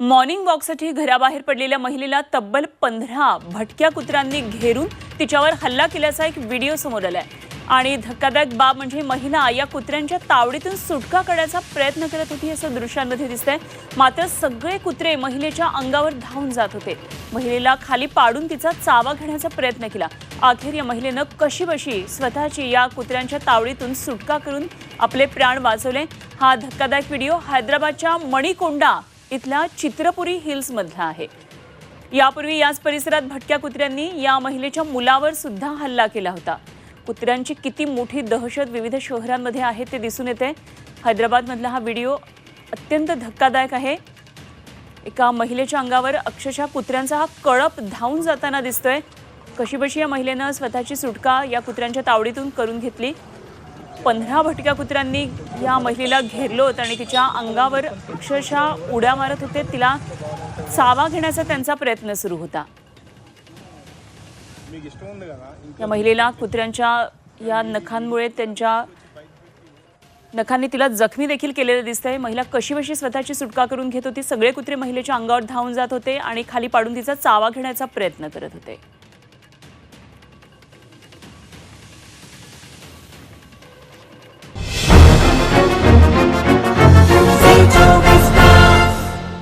Morning वॉकसाठी घराबाहेर पडलेल्या महिलेला तब्बल पंधरा भटक्या कुत्र्यांनी घेरून तिच्यावर हल्ला केल्याचा एक व्हिडिओ समोर आलाय. आणि धक्कादायक बाब म्हणजे महिला या कुत्र्यांच्या तावडीतून सुटका करण्याचा प्रयत्न करत होती असं दृश्यांमध्ये दिसतंय. मात्र सगळे कुत्रे महिलेच्या अंगावर धावून जात होते. महिलेला खाली पाडून तिचा चावा घेण्याचा प्रयत्न केला. अखेर या महिलेनं कशीबशी स्वतःची या कुत्र्यांच्या तावडीतून सुटका करून आपले प्राण वाचवले. हा धक्कादायक व्हिडिओ हैदराबादच्या मणिकोंडा इथल्या चित्रपुरी हिल्समधला आहे. यापूर्वी याच परिसरात भटक्या कुत्र्यांनी या महिलेच्या मुलावर सुद्धा हल्ला केला होता. कुत्र्यांची किती मोठी दहशत विविध शहरांमध्ये आहे ते दिसून येते. हैदराबादमधला हा व्हिडिओ अत्यंत धक्कादायक आहे. एका महिलेच्या अंगावर अक्षरशः कुत्र्यांचा हा कळप धावून जाताना दिसतोय. कशीबशी या महिलेनं स्वतःची सुटका या कुत्र्यांच्या तावडीतून करून घेतली. पंधरा भटक्या कुत्र्यांनी या महिलेला घेरलं होतं आणि तिच्या अंगावर अक्षरशः उड्या मारत होते. तिला चावा घेण्याचा त्यांचा प्रयत्न सुरू होता. या महिलेला कुत्र्यांच्या या नखांमुळे त्यांच्या नखांनी तिला जखमी देखील केलेलं दिसतंय. महिला कशीबशी स्वतःची सुटका करून घेत होती? सगळे कुत्रे महिलेच्या अंगावर धावून जात होते आणि खाली पाडून तिचा चावा घेण्याचा प्रयत्न करत होते.